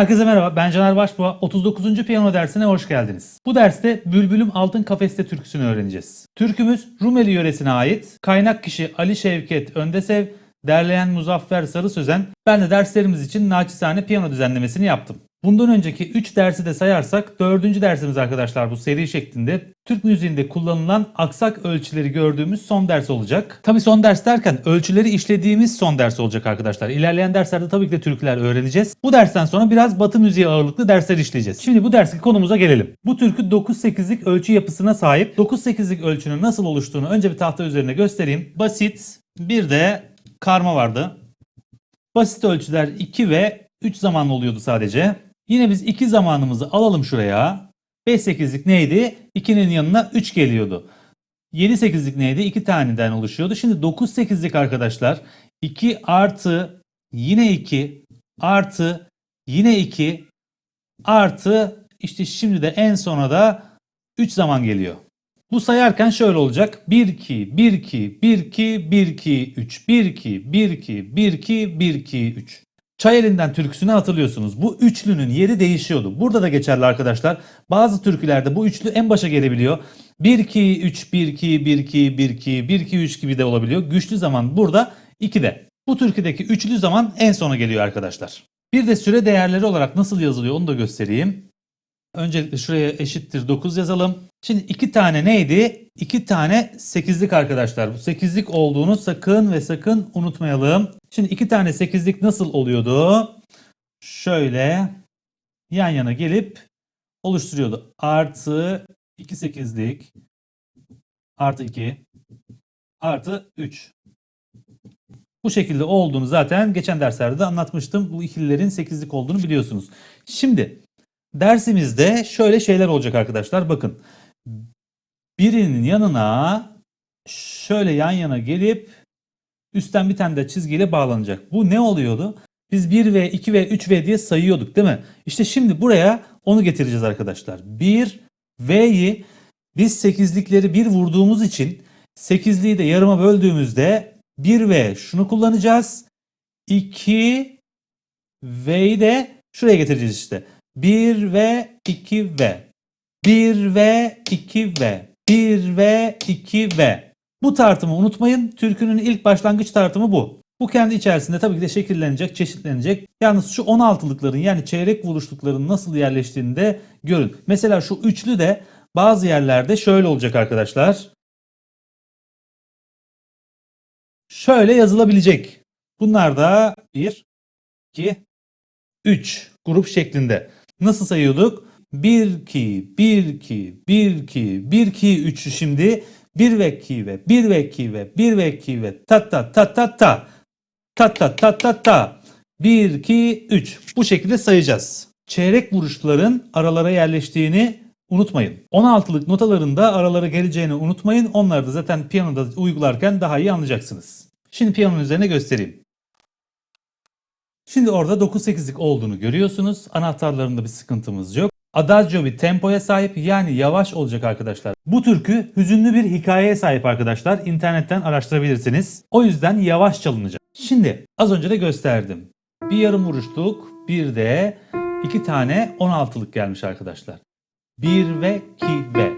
Herkese merhaba, ben Caner Başbuğa. 39. piyano dersine hoş geldiniz. Bu derste Bülbülüm Altın Kafeste türküsünü öğreneceğiz. Türkümüz Rumeli yöresine ait. Kaynak kişi Ali Şevket Öndesev, derleyen Muzaffer Sarı Sözen. Ben de derslerimiz için naçizane piyano düzenlemesini yaptım. Bundan önceki 3 dersi de sayarsak 4. dersimiz arkadaşlar bu seri şeklinde Türk müziğinde kullanılan aksak ölçüleri gördüğümüz son ders olacak. Tabi son ders derken ölçüleri işlediğimiz son ders olacak arkadaşlar. İlerleyen derslerde tabii ki de türküler öğreneceğiz. Bu dersten sonra biraz batı müziği ağırlıklı dersler işleyeceğiz. Şimdi bu derski konumuza gelelim. Bu türkü 9-8'lik ölçü yapısına sahip. 9-8'lik ölçünün nasıl oluştuğunu önce bir tahta üzerine göstereyim. Basit bir de karma vardı. Basit ölçüler 2 ve 3 zaman oluyordu sadece. Yine biz 2 zamanımızı alalım şuraya. 5-8'lik neydi? 2'nin yanına 3 geliyordu. 7-8'lik neydi? 2 taneden oluşuyordu. Şimdi 9-8'lik arkadaşlar 2 artı yine 2 artı yine 2 artı işte şimdi de en sona da 3 zaman geliyor. Bu sayarken şöyle olacak. 1 2 1 2 1 2 1 2 3 1 2 1 2 1 2 1 2 3. Çay elinden türküsünü hatırlıyorsunuz. Bu üçlünün yeri değişiyordu. Burada da geçerli arkadaşlar. Bazı türkülerde bu üçlü en başa gelebiliyor. 1 2 3 1 2 1 2 1 2 1 2 3 gibi de olabiliyor. Güçlü zaman burada 2'de. Bu türküdeki üçlü zaman en sona geliyor arkadaşlar. Bir de süre değerleri olarak nasıl yazılıyor onu da göstereyim. Öncelikle şuraya eşittir 9 yazalım. Şimdi iki tane neydi? İki tane 8'lik arkadaşlar. Bu 8'lik olduğunu sakın ve sakın unutmayalım. Şimdi iki tane 8'lik nasıl oluyordu? Şöyle yan yana gelip oluşturuyordu. Artı 2 8'lik artı 2 artı 3. Bu şekilde olduğunu zaten geçen derslerde de anlatmıştım. Bu ikililerin 8'lik olduğunu biliyorsunuz. Şimdi dersimizde şöyle şeyler olacak arkadaşlar. Bakın birinin yanına şöyle yan yana gelip üstten bir tane de çizgiyle bağlanacak. Bu ne oluyordu? Biz 1 ve 2 ve 3 ve diye sayıyorduk değil mi? İşte şimdi buraya onu getireceğiz arkadaşlar. 1 V'yi biz 8'likleri 1 vurduğumuz için 8'liği de yarıma böldüğümüzde 1 V şunu kullanacağız. 2 V'yi de şuraya getireceğiz işte. 1 ve 2 ve 1 ve 2 ve 1 ve 2 ve bu tartımı unutmayın. Türkünün ilk başlangıç tartımı bu. Bu kendi içerisinde tabii ki de şekillenecek, çeşitlenecek. Yalnız şu 16'lıkların yani çeyrek vuruşlukların nasıl yerleştiğini de görün. Mesela şu üçlü de bazı yerlerde şöyle olacak arkadaşlar. Şöyle yazılabilecek. Bunlar da 1, 2, 3 grup şeklinde. Nasıl sayıyorduk? 1 2 1 2 1 2 1 2 3'ü şimdi 1 ve 2 ve 1 ve 2 ve 1 ve 2 ve ta ta ta ta ta ta ta ta ta ta 1 2 3 bu şekilde sayacağız. Çeyrek vuruşların aralara yerleştiğini unutmayın. 16'lık notaların da aralara geleceğini unutmayın. Onları da zaten piyanoda uygularken daha iyi anlayacaksınız. Şimdi piyanonun üzerine göstereyim. Şimdi orada 9-8'lik olduğunu görüyorsunuz. Anahtarlarında bir sıkıntımız yok. Adagio bir tempoya sahip yani yavaş olacak arkadaşlar. Bu türkü hüzünlü bir hikayeye sahip arkadaşlar. İnternetten araştırabilirsiniz. O yüzden yavaş çalınacak. Şimdi az önce de gösterdim. Bir yarım vuruşluk bir de iki tane 16'lık gelmiş arkadaşlar. 1 ve 2 ve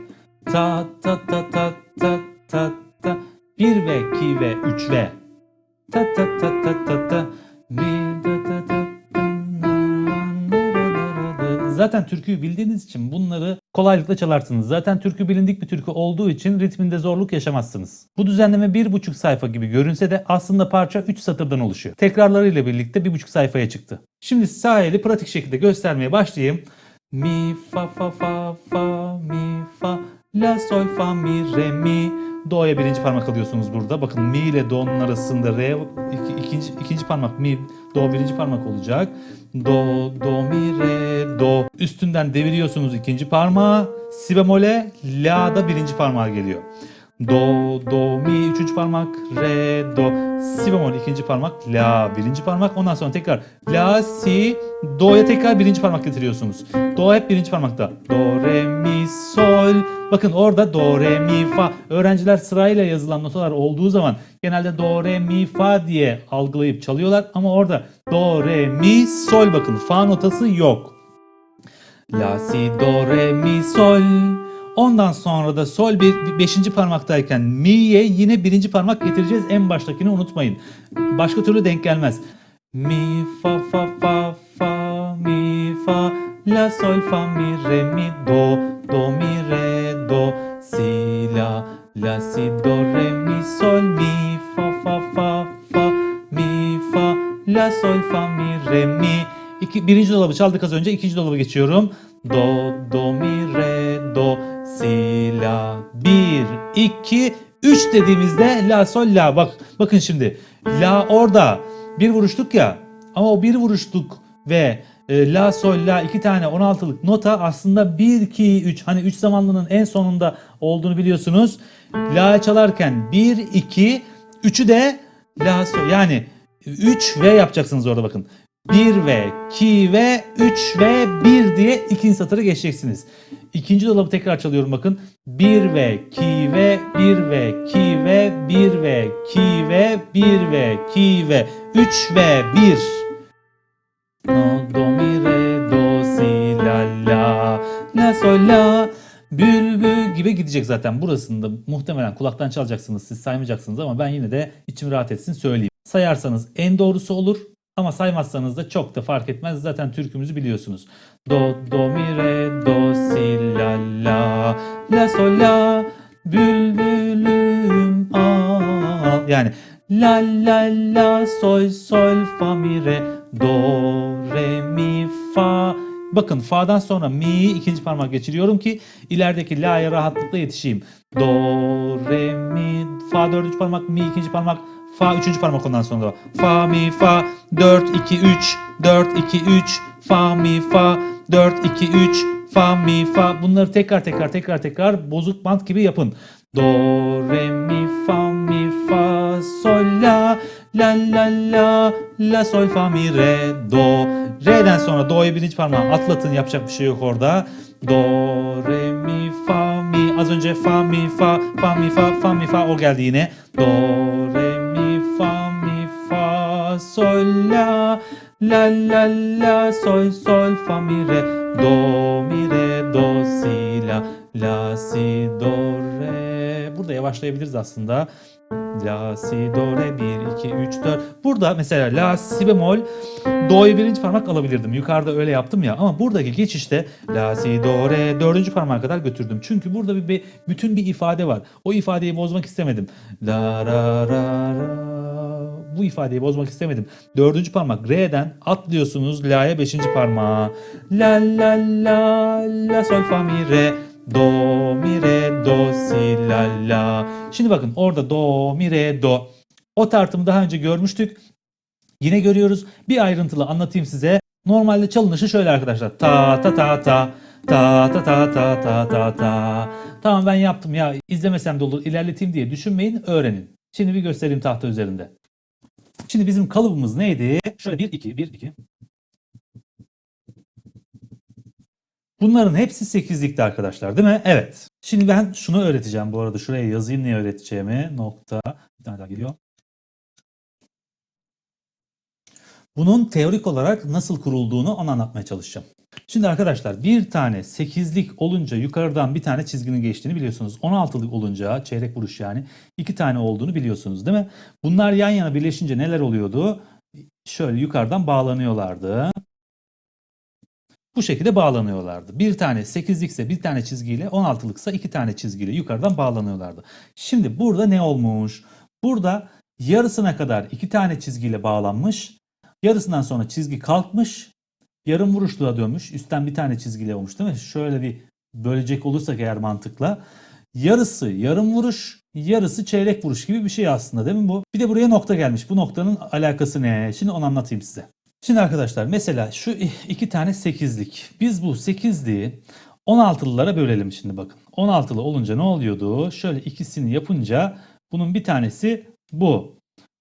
ta ta ta ta ta ta ta 1 ve 2 ve 3 ve ta ta ta ta ta ta 1 Zaten türküyü bildiğiniz için bunları kolaylıkla çalarsınız. Zaten türkü bilindik bir türkü olduğu için ritminde zorluk yaşamazsınız. Bu düzenleme bir buçuk sayfa gibi görünse de aslında parça 3 satırdan oluşuyor. Tekrarlarıyla birlikte bir buçuk sayfaya çıktı. Şimdi sağ eli pratik şekilde göstermeye başlayayım. Mi fa fa fa fa mi fa la sol fa mi re mi Do'ya birinci parmak alıyorsunuz burada. Bakın mi ile do'nun arasında re iki, ikinci, ikinci parmak mi do birinci parmak olacak. Do do mi re do. Üstünden deviriyorsunuz ikinci parmağı. Si bemole la da birinci parmağı geliyor. Do, do, mi üçüncü parmak, re, do, si bemol ikinci parmak, la birinci parmak. Ondan sonra tekrar la, si, do'ya tekrar birinci parmak getiriyorsunuz. Do hep birinci parmakta. Do, re. Bakın orada do, re, mi, fa. Öğrenciler sırayla yazılan notalar olduğu zaman genelde do, re, mi, fa diye algılayıp çalıyorlar. Ama orada do, re, mi, sol bakın. Fa notası yok. La, si, do, re, mi, sol. Ondan sonra da sol bir, beşinci parmaktayken mi'ye yine birinci parmak getireceğiz. En baştakini unutmayın. Başka türlü denk gelmez. Mi, fa, fa, fa, fa, mi, fa, la, sol, fa, mi, re, mi, do, do, mi, re, do, si, la, la, si, do, re, mi, sol, mi, fa, fa, fa, fa, mi, fa, la, sol, fa, mi, re, mi. İki, birinci dolabı çaldık az önce. ikinci dolaba geçiyorum. Do, do, mi, re, do, si, la. Bir, iki, üç dediğimizde la, sol, la. Bak, bakın şimdi. La orada. Bir vuruşluk ya. Ama o bir vuruşluk ve e, la, sol, la iki tane 16'lık nota aslında 1, 2, 3. Hani 3 zamanlının en sonunda olduğunu biliyorsunuz. La çalarken 1, 2, 3'ü de la, sol. Yani 3 ve yapacaksınız orada bakın. 1 ve 2 ve 3 ve 1 diye ikinci satırı geçeceksiniz. İkinci dolabı tekrar çalıyorum bakın. 1 ve 2 ve 1 ve 2 ve 1 ve 2 ve 1 ve 2 ve 3 ve 1. No, do, mi, re, do, si, la, la, la, sol, la. Bülbül gibi gidecek zaten. Burasında muhtemelen kulaktan çalacaksınız siz saymayacaksınız ama ben yine de içim rahat etsin söyleyeyim. Sayarsanız en doğrusu olur ama saymazsanız da çok da fark etmez. Zaten türkümüzü biliyorsunuz. Do, do, mi, re, do, si, la, la, la, sol, la, bülbülüm al. Yani la, la, la, sol, sol, fa, mi, re, do, re, mi, fa. Bakın fa'dan sonra mi ikinci parmak geçiriyorum ki ilerideki la'ya rahatlıkla yetişeyim. Do, re, mi, fa dördüncü parmak, mi ikinci parmak, fa üçüncü parmak ondan sonra. Fa, mi, fa, 4, 2, 3, 4, 2, 3, fa, mi, fa, 4, 2, 3, fa, mi, fa. Bunları tekrar tekrar tekrar tekrar bozuk bant gibi yapın. Do, re, mi, fa, mi, fa, sol, la, la, la, la, la, sol, fa, mi, re, do. Re'den sonra do'yu birinci parmağı atlatın yapacak bir şey yok orada. Do, re, mi, fa, mi. Az önce fa, mi, fa, fa, mi, fa, fa, mi, fa. O geldi yine. Do, re, mi, fa, mi, fa, sol, la. La, la, la, sol, sol, fa, mi, re. Do, mi, re, do, si, la. La, si, do, re. Burada yavaşlayabiliriz aslında. La, si, do, re, 1, 2, 3, 4. Burada mesela la, si bemol, do'yu birinci parmak alabilirdim. Yukarıda öyle yaptım ya. Ama buradaki geçişte la, si, do, re, dördüncü parmağa kadar götürdüm. Çünkü burada bir, bir bütün bir ifade var. O ifadeyi bozmak istemedim. La, ra, ra, ra. Bu ifadeyi bozmak istemedim. Dördüncü parmak re'den atlıyorsunuz la'ya beşinci parmağa. La, la, la, la, sol, fa, mi, re. Do, mi, re, do, si, la, la. Şimdi bakın orada do, mi, re, do. O tartımı daha önce görmüştük. Yine görüyoruz. Bir ayrıntılı anlatayım size. Normalde çalınışı şöyle arkadaşlar. Ta ta ta ta. Ta ta ta ta ta ta ta. Tamam ben yaptım ya izlemesem de olur ilerleteyim diye düşünmeyin öğrenin. Şimdi bir göstereyim tahta üzerinde. Şimdi bizim kalıbımız neydi? Şöyle 1 2 1 2. Bunların hepsi 8'likti arkadaşlar değil mi? Evet. Şimdi ben şunu öğreteceğim bu arada. Şuraya yazayım ne öğreteceğimi. Nokta. Bir tane daha geliyor. Bunun teorik olarak nasıl kurulduğunu onu anlatmaya çalışacağım. Şimdi arkadaşlar bir tane 8'lik olunca yukarıdan bir tane çizginin geçtiğini biliyorsunuz. 16'lık olunca çeyrek vuruş yani iki tane olduğunu biliyorsunuz değil mi? Bunlar yan yana birleşince neler oluyordu? Şöyle yukarıdan bağlanıyorlardı. Bu şekilde bağlanıyorlardı. Bir tane 8'likse bir tane çizgiyle 16'lıksa iki tane çizgiyle yukarıdan bağlanıyorlardı. Şimdi burada ne olmuş? Burada yarısına kadar iki tane çizgiyle bağlanmış. Yarısından sonra çizgi kalkmış. Yarım vuruşluğa dönmüş. Üstten bir tane çizgiyle olmuş değil mi? Şöyle bir bölecek olursak eğer mantıkla. Yarısı yarım vuruş, yarısı çeyrek vuruş gibi bir şey aslında değil mi bu? Bir de buraya nokta gelmiş. Bu noktanın alakası ne? Şimdi onu anlatayım size. Şimdi arkadaşlar mesela şu iki tane 8'lik. Biz bu 8'liği 16'lılara bölelim şimdi bakın. 16'lı olunca ne oluyordu? Şöyle ikisini yapınca bunun bir tanesi bu.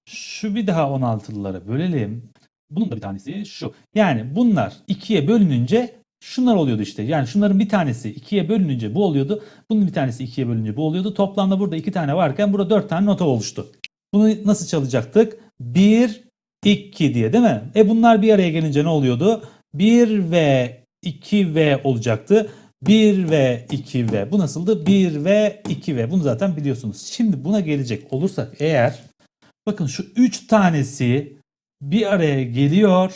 Şu bir daha 16'lılara bölelim. Bunun da bir tanesi şu. Yani bunlar ikiye bölününce şunlar oluyordu işte. Yani şunların bir tanesi ikiye bölününce bu oluyordu. Bunun bir tanesi ikiye bölününce bu oluyordu. Toplamda burada iki tane varken burada dört tane nota oluştu. Bunu nasıl çalacaktık? 1, 2 diye değil mi? E bunlar bir araya gelince ne oluyordu? 1 ve 2 ve olacaktı. 1 ve 2 ve. Bu nasıldı? 1 ve 2 ve. Bunu zaten biliyorsunuz. Şimdi buna gelecek olursak eğer bakın şu 3 tanesi bir araya geliyor.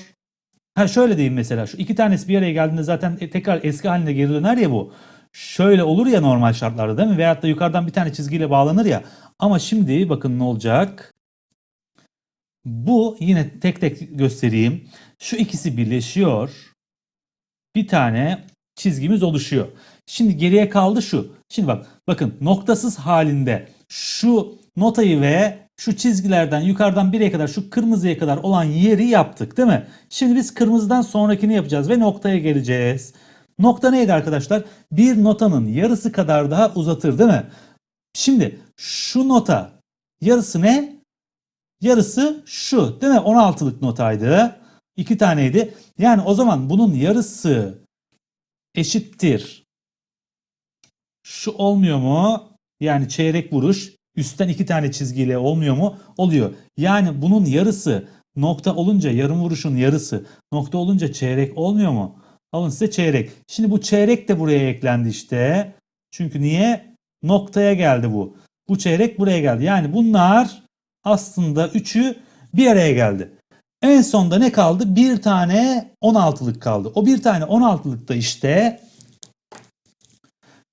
Ha şöyle diyeyim mesela şu iki tanesi bir araya geldiğinde zaten e, tekrar eski haline geri döner ya bu. Şöyle olur ya normal şartlarda değil mi? Veyahut da yukarıdan bir tane çizgiyle bağlanır ya. Ama şimdi bakın ne olacak? Bu yine tek tek göstereyim. Şu ikisi birleşiyor. Bir tane çizgimiz oluşuyor. Şimdi geriye kaldı şu. Şimdi bak bakın noktasız halinde şu notayı ve şu çizgilerden yukarıdan bireye kadar şu kırmızıya kadar olan yeri yaptık değil mi? Şimdi biz kırmızıdan sonrakini yapacağız ve noktaya geleceğiz. Nokta neydi arkadaşlar? Bir notanın yarısı kadar daha uzatır değil mi? Şimdi şu nota yarısı ne? Yarısı şu değil mi? 16'lık notaydı. İki taneydi. Yani o zaman bunun yarısı eşittir. Şu olmuyor mu? Yani çeyrek vuruş üstten iki tane çizgiyle olmuyor mu? Oluyor. Yani bunun yarısı nokta olunca yarım vuruşun yarısı nokta olunca çeyrek olmuyor mu? Alın size çeyrek. Şimdi bu çeyrek de buraya eklendi işte. Çünkü niye? Noktaya geldi bu. Bu çeyrek buraya geldi. Yani bunlar aslında üçü bir araya geldi. En sonda ne kaldı? Bir tane 16'lık kaldı. O bir tane 16'lık da işte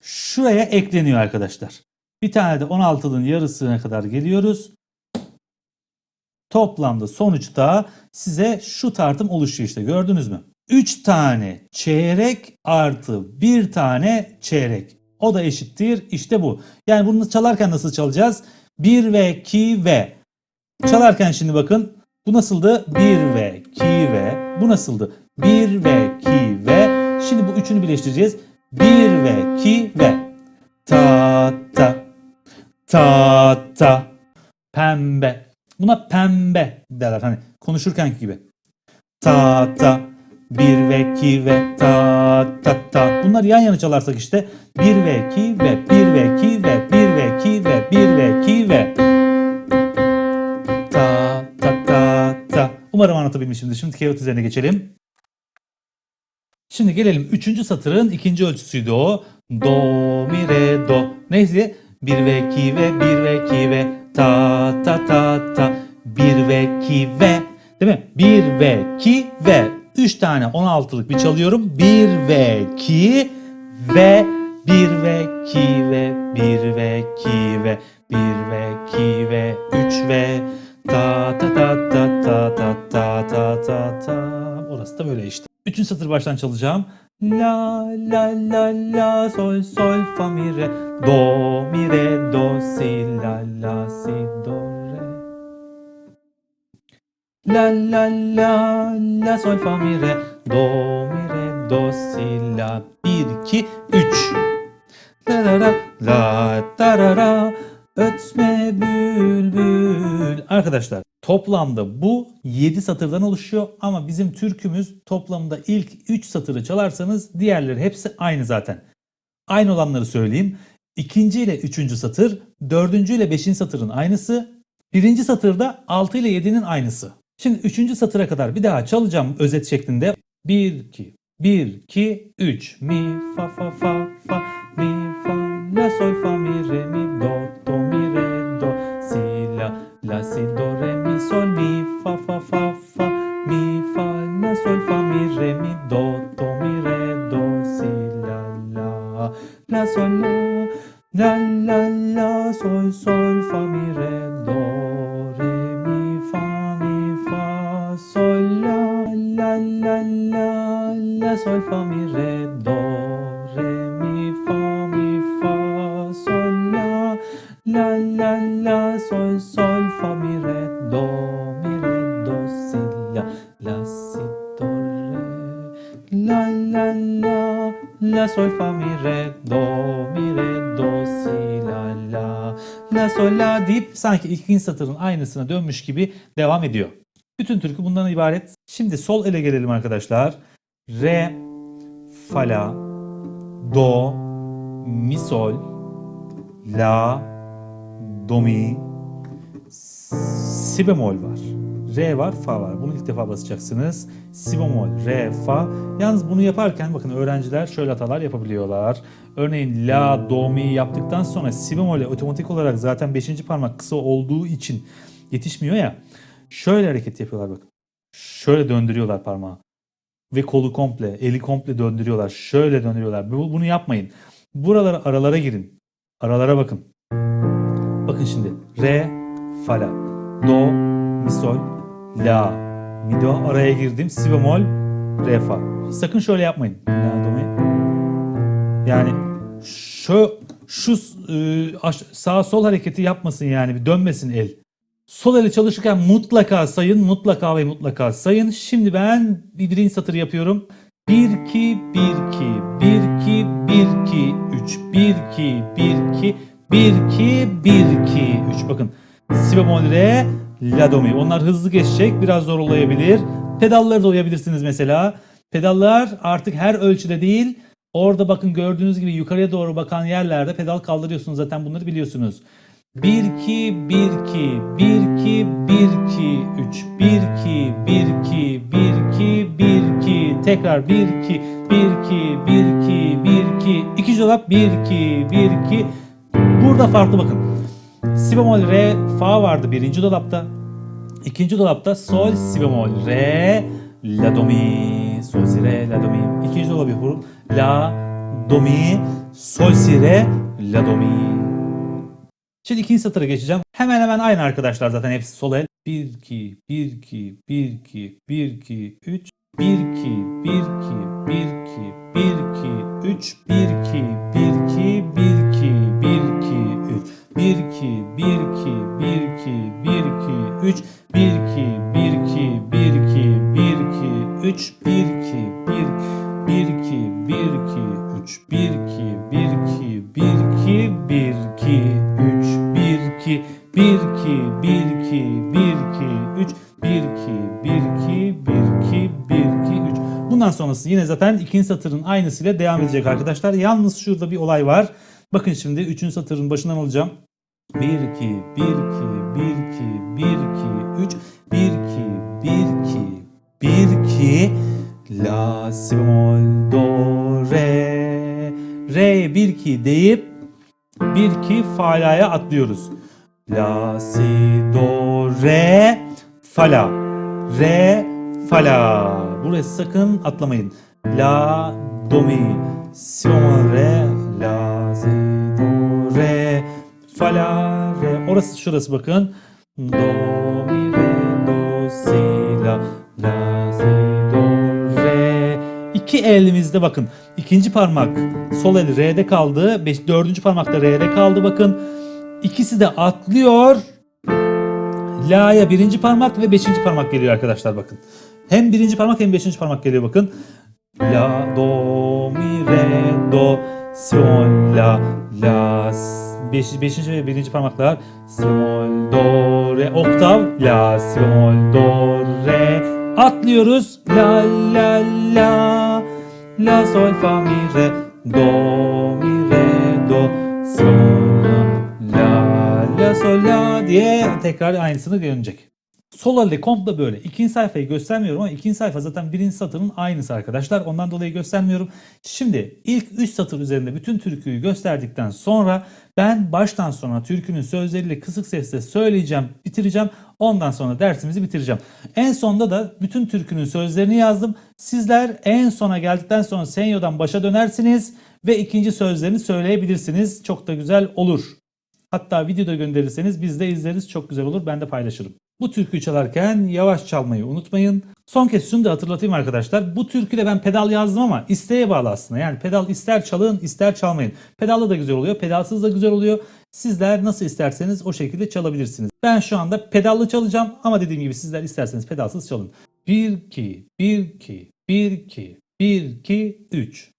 şuraya ekleniyor arkadaşlar. Bir tane de 16'nın yarısına kadar geliyoruz. Toplamda sonuçta size şu tartım oluşuyor işte gördünüz mü? 3 tane çeyrek artı 1 tane çeyrek. O da eşittir işte bu. Yani bunu çalarken nasıl çalacağız? 1 ve 2 ve. Çalarken şimdi bakın bu nasıldı? 1 ve 2 ve. Bu nasıldı? 1 ve 2 ve. Şimdi bu üçünü birleştireceğiz. 1 ve 2 ve. Ta ta. Ta ta. Pembe. Buna pembe derler hani konuşurken gibi. Ta ta. 1 ve 2 ve ta ta ta. Bunları yan yana çalarsak işte 1 ve 2 ve 1 ve 2 ve 1 ve 2 ve 1 ve 2 ve ta Umarım anlatabilmişimdir. Şimdi kağıt üzerine geçelim. Şimdi gelelim 3. satırın ikinci ölçüsüydü o. Do mi re do. Neyse 1 ve 2 ve 1 ve 2 ve ta ta ta ta. 1 ve 2 ve değil mi? 1 ve 2 ve 3 tane 16'lık bir çalıyorum. 1 ve 2 ve 1 ve 2 ve 1 ve 2 ve 1 ve 2 ve 3 ve Orası da böyle işte. Üçüncü satır baştan çalacağım. La la la la sol sol fa mi re. Do mi re do si la la si do re. La la la la sol fa mi re. Do mi re do si la. 1 2 3 La la la la ta ra ra ötme bülbül Arkadaşlar toplamda bu 7 satırdan oluşuyor ama bizim türkümüz toplamda ilk 3 satırı çalarsanız diğerleri hepsi aynı zaten. Aynı olanları söyleyeyim. İkinci ile üçüncü satır, dördüncü ile beşinci satırın aynısı. Birinci satırda 6 ile 7'nin aynısı. Şimdi üçüncü satıra kadar bir daha çalacağım özet şeklinde. 1, 2, 1, 2, 3. Mi, fa, fa, fa, fa, mi, fa, la, sol, fa, mi, re, mi, do, do, mi, re, la, si, do, re, mi, sol, mi, fa, fa, fa, fa, mi, fa, la, sol, fa, mi, re, mi, do, do, mi, re, do, si, la, la, la, sol, la, la, la, la, sol, sol, fa, mi, re, do, re, mi, fa, mi, fa, sol, la, la, la, la, la, sol, fa, mi, re, sanki ikinci satırın aynısına dönmüş gibi devam ediyor. Bütün türkü bundan ibaret. Şimdi sol ele gelelim arkadaşlar. Re, fa, la, do, mi, sol, la, do, mi, si bemol var. Re var, fa var. Bunu ilk defa basacaksınız. Si bemol, re, fa. Yalnız bunu yaparken bakın öğrenciler şöyle hatalar yapabiliyorlar. Örneğin la, do, mi yaptıktan sonra si bemole otomatik olarak zaten 5. parmak kısa olduğu için yetişmiyor ya. Şöyle hareket yapıyorlar bakın. Şöyle döndürüyorlar parmağı. Ve kolu komple, eli komple döndürüyorlar. Şöyle döndürüyorlar. Bu- Bunu yapmayın. Buralara aralara girin. Aralara bakın. Bakın şimdi. Re, fa, la. Do, mi, sol, la. Mi, do. Araya girdim. Si bemol, re, fa. Sakın şöyle yapmayın. La, do, mi. Yani şu şu e, aş- sağ sol hareketi yapmasın yani bir dönmesin el. Sol eli çalışırken mutlaka sayın, mutlaka ve mutlaka sayın. Şimdi ben bir birinci satır yapıyorum. 1 2 1 2 1 2 1 2 3 1 2 1 2 1 2 1 2 3 bakın. Si bemol re, la do mi. Onlar hızlı geçecek, biraz zor olabilir. Pedalları da oyabilirsiniz mesela. Pedallar artık her ölçüde değil. Orada bakın gördüğünüz gibi yukarıya doğru bakan yerlerde pedal kaldırıyorsunuz zaten bunları biliyorsunuz. 1 2 1 2 1 2 1 2 3 1 2 1 2 1 2 1 2 tekrar 1 2 1 2 1 2 1 2 ikinci dolap 1 2 1 2 burada farklı bakın. Si bemol re fa vardı birinci dolapta. İkinci dolapta sol si bemol re la do mi sol si re la do mi. İkinci dolap yapıyorum. La do mi sol si re la do mi. Şimdi ikinci satıra geçeceğim. Hemen hemen aynı arkadaşlar zaten hepsi sol el. 1 2 1 2 1 2 1 2 3 1 2 1 2 1 2 1 2 3 1 2 1 2 1 2 1 2 1 2 1 2 3 1 2 1 2 1 2 1 2 3 1 2 1 1 2 1 2 3 1 2 1 2 1 2 1 2 3 1 2 1 2 1 2 1 2 3 1 2 1 2 1 2 1 2 3 Bundan sonrası yine zaten ikinci satırın aynısıyla devam edecek arkadaşlar. Yalnız şurada bir olay var. Bakın şimdi üçüncü satırın başından alacağım. 1 2 1 2 1 2 1 2 3 1 2 1 2 1 2 La si bemol do re re 1 2 deyip 1 2 fa la'ya atlıyoruz. La si do re fa la re fa la. Burası sakın atlamayın. La do mi si bemol re la si fa la re. Orası şurası bakın. Do mi re do si la la si do re. İki elimizde bakın. İkinci parmak sol el re'de kaldı. Beş, dördüncü parmak da re'de kaldı bakın. İkisi de atlıyor. La'ya birinci parmak ve beşinci parmak geliyor arkadaşlar bakın. Hem birinci parmak hem beşinci parmak geliyor bakın. La, do, mi, re, do, sol, la, la, si. 5. Beş, ve 1. parmaklar sol, do, re, oktav, la, sol, do, re. Atlıyoruz. La, la, la. La, sol, fa, mi, re. Do, mi, re, do, sol, la, la, sol, la diye tekrar aynısını dönecek. Sol elde komple böyle. İkinci sayfayı göstermiyorum ama ikinci sayfa zaten birinci satırın aynısı arkadaşlar. Ondan dolayı göstermiyorum. Şimdi ilk 3 satır üzerinde bütün türküyü gösterdikten sonra ben baştan sona türkünün sözleriyle kısık sesle söyleyeceğim, bitireceğim. Ondan sonra dersimizi bitireceğim. En sonda da bütün türkünün sözlerini yazdım. Sizler en sona geldikten sonra Senyo'dan başa dönersiniz ve ikinci sözlerini söyleyebilirsiniz. Çok da güzel olur. Hatta videoda gönderirseniz biz de izleriz. Çok güzel olur. Ben de paylaşırım. Bu türküyü çalarken yavaş çalmayı unutmayın. Son kez şunu da hatırlatayım arkadaşlar. Bu türküde ben pedal yazdım ama isteğe bağlı aslında. Yani pedal ister çalın ister çalmayın. Pedallı da güzel oluyor. Pedalsız da güzel oluyor. Sizler nasıl isterseniz o şekilde çalabilirsiniz. Ben şu anda pedallı çalacağım ama dediğim gibi sizler isterseniz pedalsız çalın. 1 2 1 2 1 2 1 2 3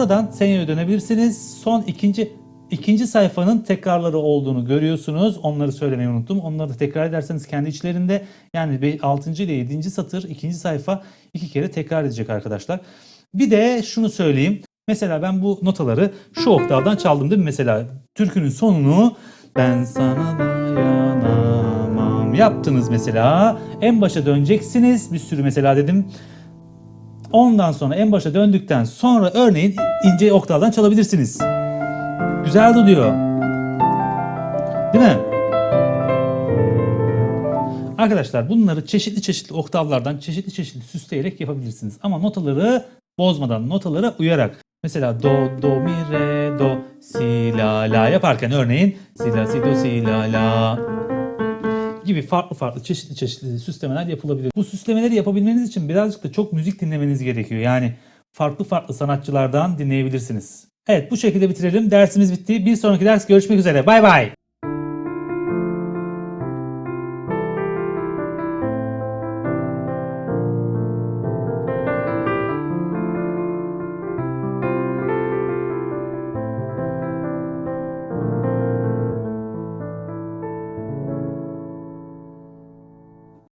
Buradan senyoya dönebilirsiniz. Son ikinci ikinci sayfanın tekrarları olduğunu görüyorsunuz. Onları söylemeyi unuttum. Onları da tekrar ederseniz kendi içlerinde yani 6. ile 7. satır ikinci sayfa iki kere tekrar edecek arkadaşlar. Bir de şunu söyleyeyim. Mesela ben bu notaları şu oktavdan çaldım değil mi? Mesela türkünün sonunu ben sana dayanamam yaptınız mesela. En başa döneceksiniz. Bir sürü mesela dedim. Ondan sonra en başa döndükten sonra örneğin ince oktavdan çalabilirsiniz. Güzel duyuyor. Değil mi? Arkadaşlar bunları çeşitli çeşitli oktavlardan çeşitli çeşitli süsleyerek yapabilirsiniz. Ama notaları bozmadan, notalara uyarak. Mesela do, do, mi, re, do, si, la, la yaparken örneğin si, la, si, do, si, la, la gibi farklı farklı çeşitli çeşitli süslemeler yapılabilir. Bu süslemeleri yapabilmeniz için birazcık da çok müzik dinlemeniz gerekiyor. Yani farklı farklı sanatçılardan dinleyebilirsiniz. Evet bu şekilde bitirelim. Dersimiz bitti. Bir sonraki ders görüşmek üzere. Bay bay.